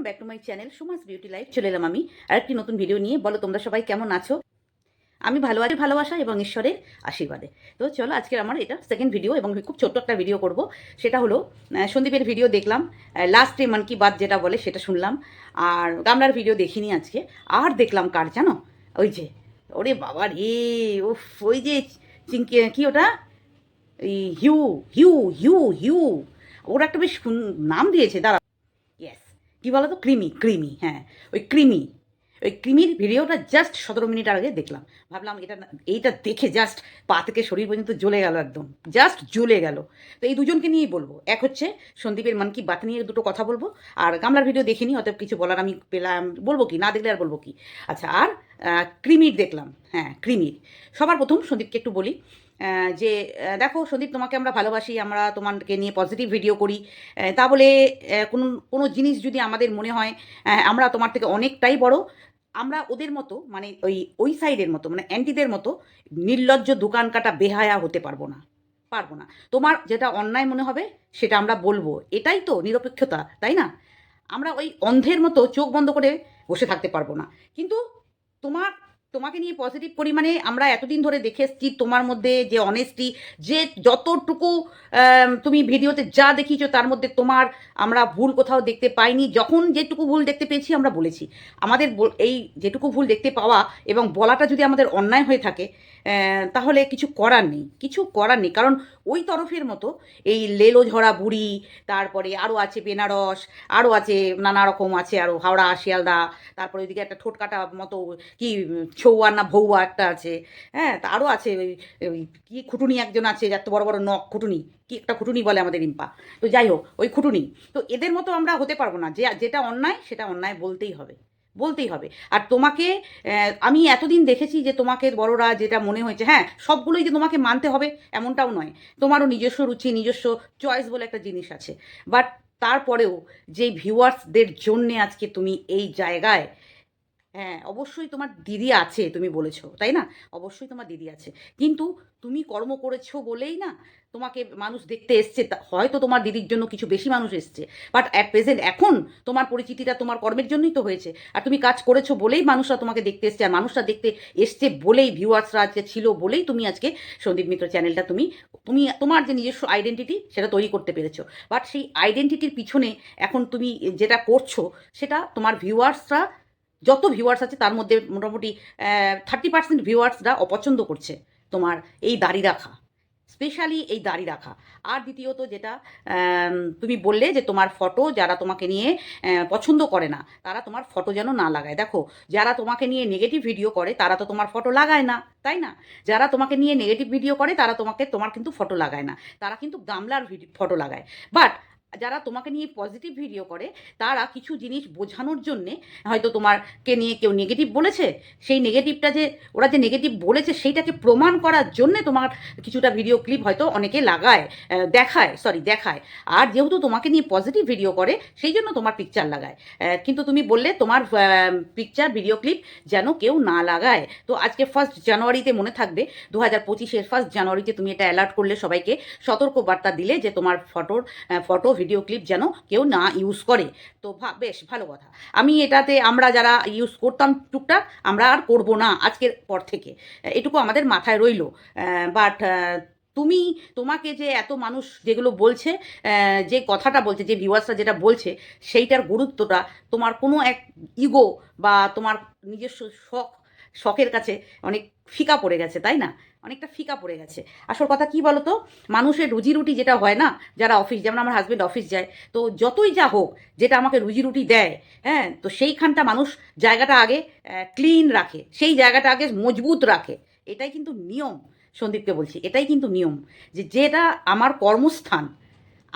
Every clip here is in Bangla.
Welcome back to my channel Suma's beauty life. চলে এলাম আমি আরেকটি নতুন ভিডিও নিয়ে। বলো, তোমরা সবাই কেমন আছো? আমি ভালো আছি, ভালোবাসা এবং ঈশ্বরের আশীর্বাদে। তো চলো আজকে আমার এটা সেকেন্ড ভিডিও এবং খুব ছোট্ট একটা ভিডিও করব। সেটা হলো সন্দীপের ভিডিও দেখলাম। লাস্ট মন কি বাত যেটা বলে সেটা শুনলাম। আর গামলার ভিডিও দেখিনি আজকে। আর দেখলাম কার জানো? ওই যে, ওরে বাবা রে, উফ, ওই যে চিঙ্কি কি ওটা? হিউ হিউ হিউ হিউ। ওরা একটা বেশ নাম দিয়েছে দাঁড়া কী বলো তো ক্রিমি ক্রিমি হ্যাঁ। ওই ক্রিমি, ওই ক্রিমির ভিডিওটা জাস্ট সতেরো মিনিট আগে দেখলাম। ভাবলাম এটা এইটা দেখে জাস্ট পা থেকে শরীর পর্যন্ত জ্বলে গেল একদম। জাস্ট জ্বলে গেল। তো এই দুজনকে নিয়েই বলব। এক হচ্ছে সন্দীপের মন কি বাত নিয়ে দুটো কথা বলব। আর গামলার ভিডিও দেখিনি, অতএব কিছু বলার আমি পেলাম, বলব কি, না দেখলে আর বলব কি। আচ্ছা আর ক্রিমির দেখলাম। হ্যাঁ ক্রিমির। সবার প্রথম সন্দীপকে একটু বলি। যে দেখো সন্দীপ, তোমাকে আমরা ভালোবাসি, আমরা তোমাকে নিয়ে পজিটিভ ভিডিও করি। তা বলে কোনো কোনো জিনিস যদি আমাদের মনে হয় আমরা তোমার থেকে অনেকটাই বড়, আমরা ওদের মতো মানে ওই ওই সাইডের মতো মানে অ্যান্টিদের মতো, নির্লজ্জ দোকান কাটা বেহায়া হতে পারব না পারব না। তোমার যেটা অন্যায় মনে হবে, সেটা আমরা বলব। এটাই তো নিরপেক্ষতা, তাই না? আমরা ওই অন্ধের মতো চোখ বন্ধ করে বসে থাকতে পারব না। কিন্তু তোমার তোমাকে নিয়ে পজিটিভ পরিমাণে আমরা এতদিন ধরে দেখে এসছি তোমার মধ্যে যে অনেস্টি যে যতটুকু তুমি ভিডিওতে যা দেখিয়েছো তার মধ্যে তোমার আমরা ভুল কোথাও দেখতে পাইনি। যখন যেটুকু ভুল দেখতে পেয়েছি আমরা বলেছি। আমাদের এই যেটুকু ভুল দেখতে পাওয়া এবং বলাটা যদি আমাদের অন্যায় হয়ে থাকে তাহলে কিছু করার নেই, কিছু করার নেই। কারণ ওই তরফের মতো এই লেলো ঝরা বুড়ি, তারপরে আরও আছে বেনারস আরও আছে নানা রকম আছে আরও হাওড়া, শিয়ালদা, তারপরে ওইদিকে একটা ঠোঁট কাটা মতো কি ছৌয়া না ভৌয়া একটা আছে হ্যাঁ তা আরও আছে ওই ওই কি খুটুনি একজন আছে এত বড় বড় নখ খুটুনি, কি একটা খুটুনি বলে আমাদের ইম্পা তো যাই হোক, ওই খুটুনি। তো এদের মতো আমরা হতে পারব না, যে, যেটা অন্যায় সেটা অন্যায় বলতেই হবে। বলতেই হবে। আর তোমাকে আমি এতদিন দেখেছি যে তোমাকে বড়রা যেটা মনে হয়েছে হ্যাঁ সবগুলোই যে তোমাকে মানতে হবে এমনটাও নয়। তোমারও নিজস্ব রুচি, নিজস্ব চয়েস বলে একটা জিনিস আছে। বাট তারপরেও যে ভিউয়ার্সদের জন্যে আজকে তুমি এই জায়গায় হ্যাঁ অবশ্যই তোমার দিদি আছে, তুমি বলেছ, তাই না? অবশ্যই তোমার দিদি আছে। কিন্তু তুমি কর্ম করেছ বলেই না তোমাকে মানুষ দেখতে এসছে হয়তো তোমার দিদির জন্য কিছু বেশি মানুষ এসছে। বাট অ্যাট প্রেজেন্ট এখন তোমার পরিচিতিটা তোমার কর্মের জন্যই তো হয়েছে। আর তুমি কাজ করেছ বলেই মানুষরা তোমাকে দেখতে এসছে, আর মানুষরা দেখতে এসছে বলেই ভিউয়ার্সরা আজকে ছিল বলেই তুমি আজকে সন্দীপ মিত্র চ্যানেলটা তুমি তুমি, তোমার যে নিজস্ব আইডেন্টিটি সেটা তৈরি করতে পেরেছ। বাট সেই আইডেন্টিটির পিছনে এখন তুমি যেটা করছ, সেটা তোমার ভিউয়ার্সরা যত ভিউয়ার্স আছে তার মধ্যে মোটামুটি থার্টি পার্সেন্ট ভিউয়ার্সরা অপছন্দ করছে তোমার এই দাড়ি রাখা। স্পেশালি এই দাড়ি রাখা। আর দ্বিতীয়ত যেটা তুমি বললে যে তোমার ফটো যারা তোমাকে নিয়ে পছন্দ করে না, তারা তোমার ফটো যেন না লাগায়। দেখো, যারা তোমাকে নিয়ে নেগেটিভ ভিডিও করে, তারা তো তোমার ফটো লাগায় না, তাই না? যারা তোমাকে নিয়ে নেগেটিভ ভিডিও করে, তারা তোমাকে, তোমার কিন্তু ফটো লাগায় না। তারা কিন্তু গামলার ভিডিও ফটো লাগায়। বাট যারা তোমাকে নিয়ে পজিটিভ ভিডিও করে, তারা কিছু জিনিস বোঝানোর জন্যে হয়তো তোমারকে নিয়ে কেউ নেগেটিভ বলেছে, সেই নেগেটিভটা যে, ওরা যে নেগেটিভ বলেছে, সেইটাকে প্রমাণ করার জন্যে তোমার কিছুটা ভিডিও ক্লিপ হয়তো অনেকে লাগায় দেখায় সরি দেখায়। আর যেহেতু তোমাকে নিয়ে পজিটিভ ভিডিও করে, সেই জন্য তোমার পিকচার লাগায়। কিন্তু তুমি বললে তোমার পিকচার ভিডিও ক্লিপ যেন কেউ না লাগায়। তো আজকে ফার্স্ট জানুয়ারিতে মনে থাকবে দু হাজার পঁচিশের ফার্স্ট জানুয়ারিতে তুমি এটা অ্যালার্ট করলে সবাইকে সতর্ক বার্তা দিলে যে তোমার ফটোর ফটো ভিডিও ক্লিপ যেন কেউ না ইউজ করে। তো বেশ, ভালো কথা। আমি এটাতে আমরা যারা ইউজ করতাম টুকটাক, আমরা আর করব না আজকের পর থেকে। এটুকু আমাদের মাথায় রইল। বাট তুমি, তোমাকে যে এত মানুষ যেগুলো বলছে যে কথাটা বলছে, যে ভিউয়ার্সরা যেটা বলছে, সেইটার গুরুত্বটা তোমার কোনো এক ইগো বা তোমার নিজস্ব শখ শখের কাছে অনেক ফিকা পড়ে গেছে, তাই না? অনেকটা ফিকা পড়ে গেছে। আসল কথা কি বলো তো মানুষের রুজি রুটি যেটা হয় না, যারা অফিস যেমন আমার হাজব্যান্ড অফিস যায়, তো যতই যা হোক, যেটা আমাকে রুজি রুটি দেয় হ্যাঁ তো সেইখানটা মানুষ জায়গাটা আগে ক্লিন রাখে, সেই জায়গাটা আগে মজবুত রাখে। এটাই কিন্তু নিয়ম, সন্দীপকে বলছি, এটাই কিন্তু নিয়ম, যে যেটা আমার কর্মস্থান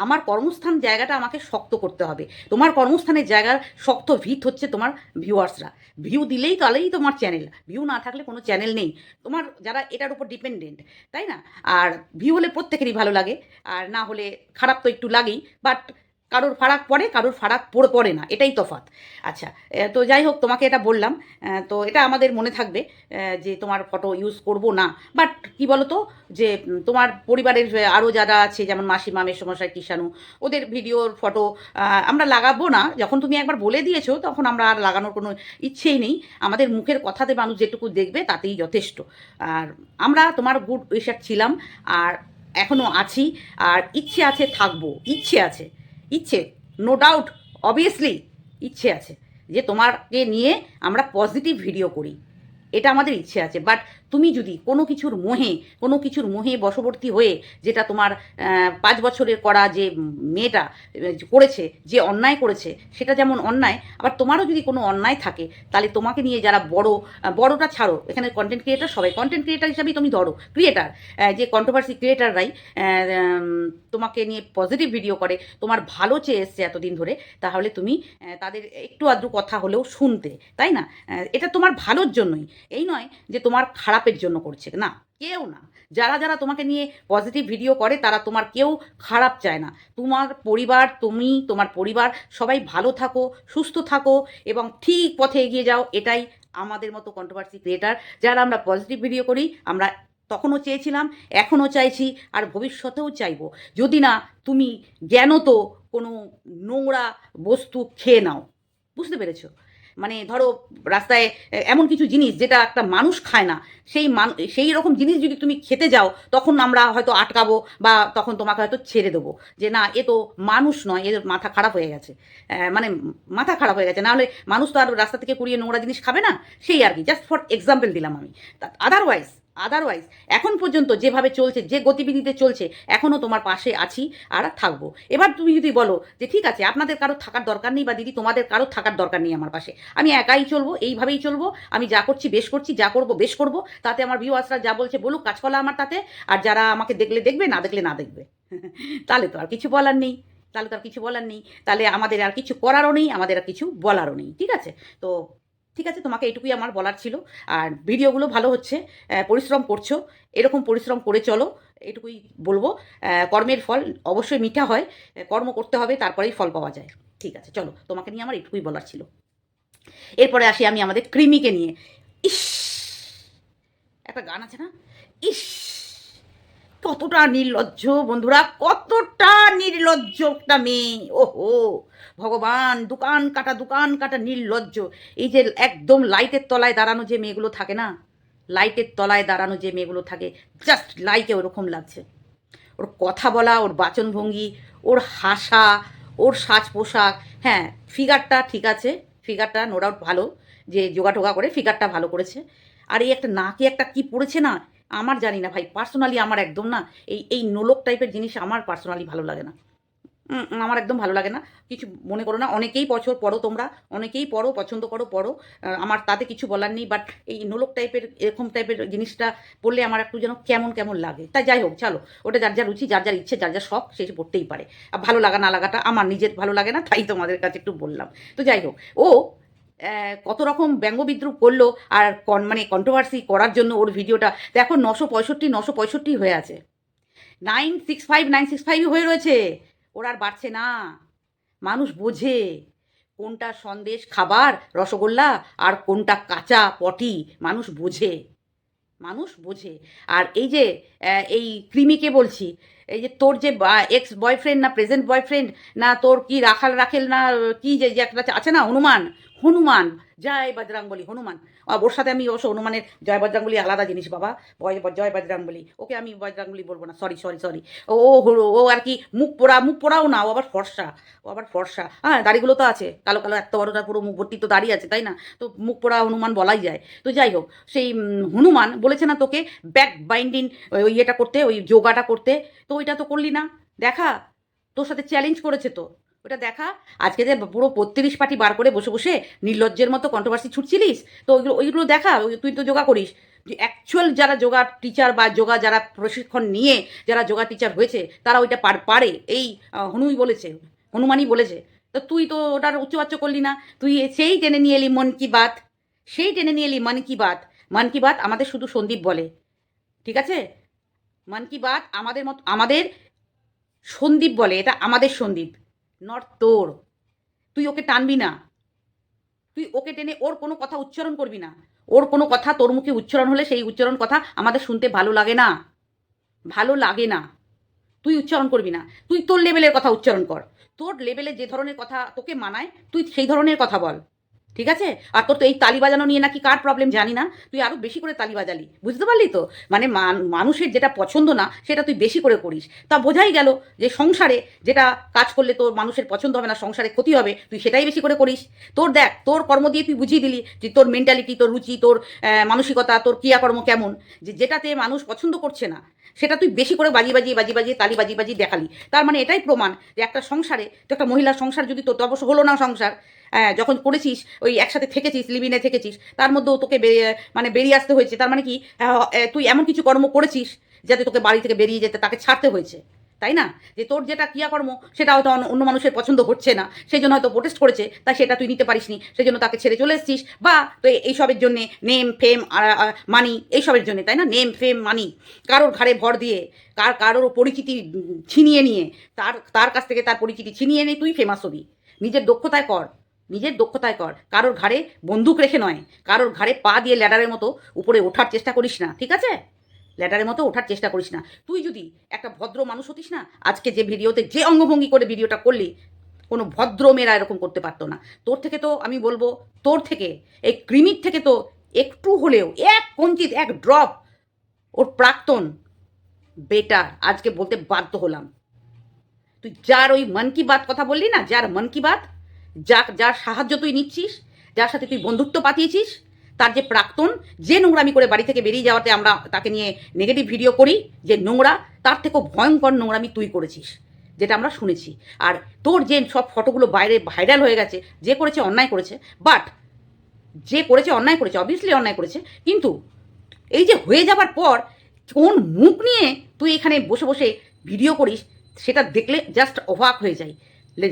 আমার কর্মস্থান জায়গাটা আমাকে শক্ত করতে হবে। তোমার কর্মস্থানের জায়গার শক্ত ভিত হচ্ছে তোমার ভিউয়ার্সরা ভিউ দিলেই তাহলেই তোমার চ্যানেল ভিউ না থাকলে কোনো চ্যানেল নেই। তোমার যারা এটার উপর ডিপেন্ডেন্ট তাই না? আর ভিউ হলে প্রত্যেকেরই ভালো লাগে। আর না হলে খারাপ তো একটু লাগেই। বাট কারোর ফারাক পড়ে, কারোর ফারাক পড়ে পড়ে না, এটাই তফাৎ। আচ্ছা তো যাই হোক, তোমাকে এটা বললাম তো এটা আমাদের মনে থাকবে যে তোমার ফটো ইউজ করব না। বাট কি বলো তো যে তোমার পরিবারের আরও যারা আছে, যেমন মাসিমা মেসমশাই কিষাণু, ওদের ভিডিওর ফটো আমরা লাগাবো না। যখন তুমি একবার বলে দিয়েছ, তখন আমরা আর লাগানোর কোনো ইচ্ছেই নেই। আমাদের মুখের কথাতে মানুষ যেটুকু দেখবে, তাতেই যথেষ্ট। আর আমরা তোমার গুড উইশার ছিলাম, আর এখনও আছি, আর ইচ্ছে আছে থাকব, ইচ্ছে আছে। ইচ্ছে নো ডাউট অবভিয়াসলি ইচ্ছে আছে যে তোমাকে নিয়ে আমরা পজিটিভ ভিডিও করি। এটা আমাদের ইচ্ছে আছে বাট তুমি যদি কোনো কিছুর মোহে, কোনো কিছুর মোহে বশবর্তী হয়ে যেটা তোমার পাঁচ বছরের করা যে মেয়েটা করেছে, যে অন্যায় করেছে, সেটা যেমন অন্যায়, আবার তোমারও যদি কোনো অন্যায় থাকে, তাহলে তোমাকে নিয়ে যারা বড় বড়টা ছাড়ো, এখানে কন্টেন্ট ক্রিয়েটার সবাই কন্টেন্ট ক্রিয়েটার হিসাবেই তুমি ধরো ক্রিয়েটার যে কন্ট্রোভার্সি ক্রিয়েটাররাই তোমাকে নিয়ে পজিটিভ ভিডিও করে, তোমার ভালো চেয়ে এসছে এতদিন ধরে, তাহলে তুমি তাদের একটু আধটু কথা হলেও শুনতে, তাই না? এটা তোমার ভালোর জন্যই, এই নয় যে তোমার খারাপের জন্য করছে। না, কেউ না। যারা যারা তোমাকে নিয়ে পজিটিভ ভিডিও করে, তারা তোমার কেউ খারাপ চায় না। তোমার পরিবার, তুমি, তোমার পরিবার, সবাই ভালো থাকো, সুস্থ থাকো এবং ঠিক পথে এগিয়ে যাও। এটাই আমাদের মতো কন্ট্রোভার্সি ক্রিয়েটার যারা আমরা পজিটিভ ভিডিও করি, আমরা তখনও চেয়েছিলাম, এখনও চাইছি আর ভবিষ্যতেও চাইব। যদি না, তুমি জ্ঞানত কোনো নোংরা বস্তু খেয়ে নাও। বুঝতে পেরেছ? মানে ধরো রাস্তায় এমন কিছু জিনিস যেটা একটা মানুষ খায় না, সেই মান, সেই রকম জিনিস যদি তুমি খেতে যাও, তখন আমরা হয়তো আটকাবো বা তখন তোমাকে হয়তো ছেড়ে দেবো। যে না, এ তো মানুষ নয় এর মাথা খারাপ হয়ে গেছে। মানে মাথা খারাপ হয়ে গেছে। নাহলে মানুষ তো আর রাস্তা থেকে কুড়িয়ে নোংরা জিনিস খাবে না? সেই আর কি জাস্ট ফর এক্সাম্পল দিলাম আমি। আদারওয়াইজ আদারওয়াইজ এখন পর্যন্ত যেভাবে চলছে, যে গতিবিধিতে চলছে এখনও তোমার পাশে আছি আর থাকব। এবার তুমি যদি বলো যে ঠিক আছে, আপনাদের কারও থাকার দরকার নেই বা দিদি, তোমাদের কারও থাকার দরকার নেই আমার পাশে। আমি একাই চলবো, এইভাবেই চলবো, আমি যা করছি, বেশ করছি, যা করব, বেশ করব, তাতে আমার ভিউয়ার্সরা যা বলছে বলুক কাজকলা আমার তাতে, আর যারা আমাকে দেখলে দেখবে, না দেখলে না দেখবে। তাহলে তো আর কিছু বলার নেই, তাহলে তো আর কিছু বলার নেই। তাহলে আমাদের আর কিছু করারও নেই, আমাদের আর কিছু বলারও নেই, ঠিক আছে? তো ঠিক আছে, তোমাকে এটুকুই আমার বলার ছিল। আর ভিডিওগুলো ভালো হচ্ছে পরিশ্রম করছ, এরকম পরিশ্রম করে চলো এটুকুই বলব। কর্মের ফল অবশ্যই মিঠা হয় কর্ম করতে হবে, তারপরেই ফল পাওয়া যায়। ঠিক আছে, চলো, তোমাকে নিয়ে আমার এটুকুই বলার ছিল। এরপরে আসি আমি আমাদের কৃমিকে নিয়ে। ইস! একটা গান আছে না? ইস! কতটা নির্লজ্জ বন্ধুরা, কতটা নির্লজ্জ একটা মেয়ে। ওহো, ভগবান, দোকান কাটা দোকান কাটা নির্লজ্জ। এই যে একদম লাইটের তলায় দাঁড়ানো যে মেয়েগুলো থাকে না, লাইটের তলায় দাঁড়ানো যে মেয়েগুলো থাকে জাস্ট লাইকে ওরকম লাগছে। ওর কথা বলা, ওর বাচনভঙ্গি, ওর হাসা, ওর সাজ পোশাক হ্যাঁ ফিগারটা ঠিক আছে ফিগারটা নো ডাউট ভালো, যে যোগা টোগা করে ফিগারটা ভালো করেছে। আর এই একটা নাকে একটা কি পড়েছে না আমার জানি না ভাই পার্সোনালি আমার একদম না, এই এই নোলক টাইপের জিনিস আমার পার্সোনালি ভালো লাগে না। আমার একদম ভালো লাগে না। কিছু মনে করো না, অনেকেই বছর পড়ো তোমরা, অনেকেই পড়ো, পছন্দ করো, পড়ো আমার তাতে কিছু বলার নেই বাট এই নোলক টাইপের এরকম টাইপের জিনিসটা পড়লে আমার একটু যেন কেমন কেমন লাগে। তাই যাই হোক, চলো, ওটা যার যার রুচি, যার যার ইচ্ছে, যার যার শখ, সে পড়তেই পারে। আর ভালো লাগা, না লাগাটা আমার নিজের ভালো লাগে না, তাই তোমাদের কাছে একটু বললাম। তো যাই হোক, ও কত রকম ব্যঙ্গ বিদ্রুপ করল আর কন- মানে কন্ট্রোভার্সি করার জন্য ওর ভিডিওটা, দেখো নশো পঁয়ষট্টি নশো পঁয়ষট্টি হয়ে আছে। Nine six five nine six five হয়ে রয়েছে। ওর আর বাড়ছে না। মানুষ বোঝে কোনটা সন্দেশ খাবার, রসগোল্লা, আর কোনটা কাঁচা পটি। মানুষ বোঝে। মানুষ বোঝে। আর এই যে এই কৃমিকে বলছি এই যে তোর যে এক্স বয়ফ্রেন্ড না প্রেজেন্ট বয়ফ্রেন্ড না তোর কি রাখাল, রাখেল না কি যে একটা আছে না, হনুমান হনুমান, জয় বজরাঙ্গলি হনুমান। ওর সাথে আমি অবশ্য হনুমানের জয় বজরাঙ্গলি আলাদা জিনিস, বাবা। জয় বজরাঙ্গলি ওকে আমি বজরাঙ্গলি বলব না সরি সরি সরি ও, ও- আর কি মুখ পোড়া, মুখ পোড়াও না, ও আবার ফর্সা, ও আবার ফর্সা। হ্যাঁ দাড়িগুলো তো আছে, কালো কালো, এত বড়টা পুরো মুখ ভর্তি তো দাড়ি আছে, তাই না? তো মুখ পোড়া হনুমান বলাই যায়। তো যাই হোক, সেই হনুমান বলেছে না তোকে ব্যাক বাইন্ডিং ওই ইয়েটা করতে, ওই যোগাটা করতে। তো ওইটা তো করলি না। দেখা, তোর সাথে চ্যালেঞ্জ করেছে তো। ওটা দেখা, আজকে যে পুরো বত্রিশ পাটি বার করে বসে বসে নির্লজ্জের মতো কন্ট্রোভার্সি ছুটছিলিস, তো ওইগুলো ওইগুলো দেখা তুই তো যোগা করিস। যে অ্যাকচুয়াল যারা যোগা টিচার বা যোগা যারা প্রশিক্ষণ নিয়ে, যারা যোগা টিচার হয়েছে, তারা ওইটা পার- পারে। এই হনুই বলেছে, হনুমানই বলেছে। তো তুই তো ওটার উচ্চবাচ্য করলি না। তুই সেই টেনে নিয়ে এলি মন কি বাত। সেই টেনে নিয়ে এলি মন কি বাত। মন কি বাত আমাদের শুধু সন্দীপ বলে। ঠিক আছে? মন কি বাত? আমাদের মত, আমাদের সন্দীপ বলে, এটা আমাদের সন্দীপ। নট তোর। তুই ওকে টানবি না। তুই ওকে টেনে ওর কোনো কথা উচ্চারণ করবি না। ওর কোনো কথা তোর মুখে উচ্চারণ হলে সেই উচ্চারণ কথা আমাদের শুনতে ভালো লাগে না। ভালো লাগে না। তুই উচ্চারণ করবি না। তুই তোর লেভেলের কথা উচ্চারণ কর। তোর লেভেলে যে ধরনের কথা তোকে মানায়, তুই সেই ধরনের কথা বল। ঠিক আছে? আর তোর তো এই তালি বাজানো নিয়ে নাকি কার প্রবলেম জানি না? তুই আরও বেশি করে তালি বাজালি। বুঝতে পারলি তো? মানে মানুষের যেটা পছন্দ না, সেটা তুই বেশি করে করিস। তা বোঝাই গেল যে সংসারে যেটা কাজ করলে তোর মানুষের পছন্দ হবে না, সংসারে ক্ষতি হবে, তুই সেটাই বেশি করে করিস। তোর দেখ, তোর কর্ম দিয়ে তুই বুঝিয়ে দিলি যে তোর মেন্টালিটি তোর রুচি, তোর মানসিকতা, তোর ক্রিয়াকর্ম কেমন। যে যেটাতে মানুষ পছন্দ করছে না, সেটা তুই বেশি করে বাজি বাজিয়ে বাজি বাজিয়ে, তালি বাজি বাজি দেখালি। তার মানে এটাই প্রমাণ যে একটা সংসারে তো একটা মহিলার সংসার যদি তোর তো অবশ্য হলো না সংসার হ্যাঁ, যখন করেছিস ওই একসাথে থেকেছিস লিভিনে থেকেছিস তার মধ্যেও তোকে মানে বেরিয়ে আসতে হয়েছে। তার মানে কি তুই এমন কিছু কর্ম করেছিস যাতে তোকে বাড়ি থেকে বেরিয়ে যেতে তাকে ছাড়তে হয়েছে তাই না? যে তোর যেটা ক্রিয়াকর্ম সেটা হয়তো অন্য মানুষের পছন্দ হচ্ছে না সেই জন্য হয়তো প্রোটেস্ট করেছে তাই সেটা তুই নিতে পারিসনি সেই জন্য তাকে ছেড়ে চলে এসেছিস বা তো এইসবের জন্যে নেম ফেম মানি এইসবের জন্য তাই না? নেম ফেম মানি কারোর ঘাড়ে ভর দিয়ে কার কারোর পরিচিতি ছিনিয়ে নিয়ে তার তার কাছ থেকে তার পরিচিতি ছিনিয়ে নিয়ে তুই ফেমাস হবি। নিজের দক্ষতায় কর নিজের দক্ষতায় কর। কারোর ঘাড়ে বন্দুক রেখে নয়। কারোর ঘাড়ে পা দিয়ে ল্যাডারের মতো উপরে ওঠার চেষ্টা করিস না, ঠিক আছে? ল্যাডারের মতো ওঠার চেষ্টা করিস না। তুই যদি একটা ভদ্র মানুষ হতিস না, আজকে যে ভিডিওতে যে অঙ্গভঙ্গি করে ভিডিওটা করলি, কোনো ভদ্র মেয়েরা এরকম করতে পারতো না। তোর থেকে তো, আমি বলব, তোর থেকে, এই ক্রিমির থেকে তো একটু হলেও, এক কঞ্চিত এক ড্রপ ওর প্রাক্তন বেটার আজকে বলতে বাধ্য হলাম। তুই যার ওই মন কি বাত কথা বললি না? যার মন কি বাত? যা, যার সাহায্য তুই নিচ্ছিস, যার সাথে তুই বন্ধুত্ব পাতিয়েছিস তার যে প্রাক্তন, যে নোংরামি করে বাড়ি থেকে বেরিয়ে যাওয়াতে আমরা তাকে নিয়ে নেগেটিভ ভিডিও করি, যে নোংরা, তার থেকেও ভয়ঙ্কর নোংরামি তুই করেছিস, যেটা আমরা শুনেছি। আর তোর যে সব ফটোগুলো বাইরে ভাইরাল হয়ে গেছে, যে করেছে অন্যায় করেছে বাট যে করেছে অন্যায় করেছে অবভিয়াসলি অন্যায় করেছে, কিন্তু এই যে হয়ে যাবার পর, কোন মুখ নিয়ে তুই এখানে বসে বসে ভিডিও করিস, সেটা দেখলে জাস্ট অবাক হয়ে যায়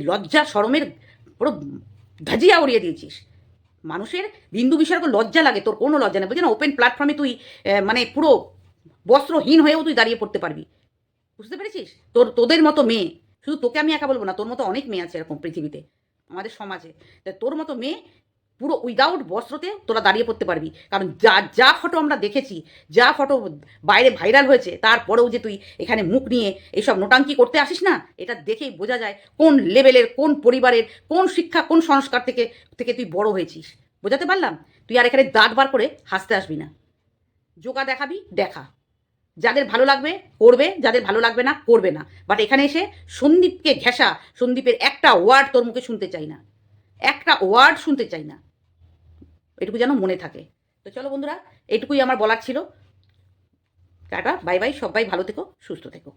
লজ্জা সরমের পুরো ধাজিয়া উড়িয়ে দিয়েছিস। মানুষের বিন্দু বিসর্গ লজ্জা লাগে, তোর কোনো লজ্জা নেই। বুঝলি না? ওপেন প্ল্যাটফর্মে তুই মানে পুরো বস্ত্রহীন হয়েও তুই দাঁড়িয়ে পড়তে পারবি। বুঝতে পেরেছিস? তোর, তোদের মতো মেয়ে, শুধু তোকে আমি একা বলব না, তোর মতো অনেক মেয়ে আছে এরকম পৃথিবীতে, আমাদের সমাজে। তোর মতো মেয়ে পুরো উইদাউট বস্ত্রতে তোরা দাঁড়িয়ে পড়তে পারবি। কারণ যা যা ফটো আমরা দেখেছি, যা ফটো বাইরে ভাইরাল হয়েছে, তারপরেও যে তুই এখানে মুখ নিয়ে এইসব নোটাঙ্কি করতে আসিস না, এটা দেখেই বোঝা যায় কোন লেভেলের কোন পরিবারের, কোন শিক্ষা, কোন সংস্কার থেকে থেকে তুই বড় হয়েছিস। বোঝাতে পারলাম? তুই আর এখানে দাঁত বার করে হাসতে আসবি না। যোগা দেখাবি, দেখা। যাদের ভালো লাগবে, করবে। যাদের ভালো লাগবে না, করবে না। বাট এখানে এসে সন্দীপকে ঘেঁষা, সন্দীপের একটা ওয়ার্ড তোর মুখে শুনতে চাই না। একটা ওয়ার্ড শুনতে চাই না। এটুকু যেন মনে থাকে। তো চলো বন্ধুরা, এটুকুই আমার বলার ছিল। টাটা, বাই বাই, সবাই ভালো থেকো, সুস্থ থেকো।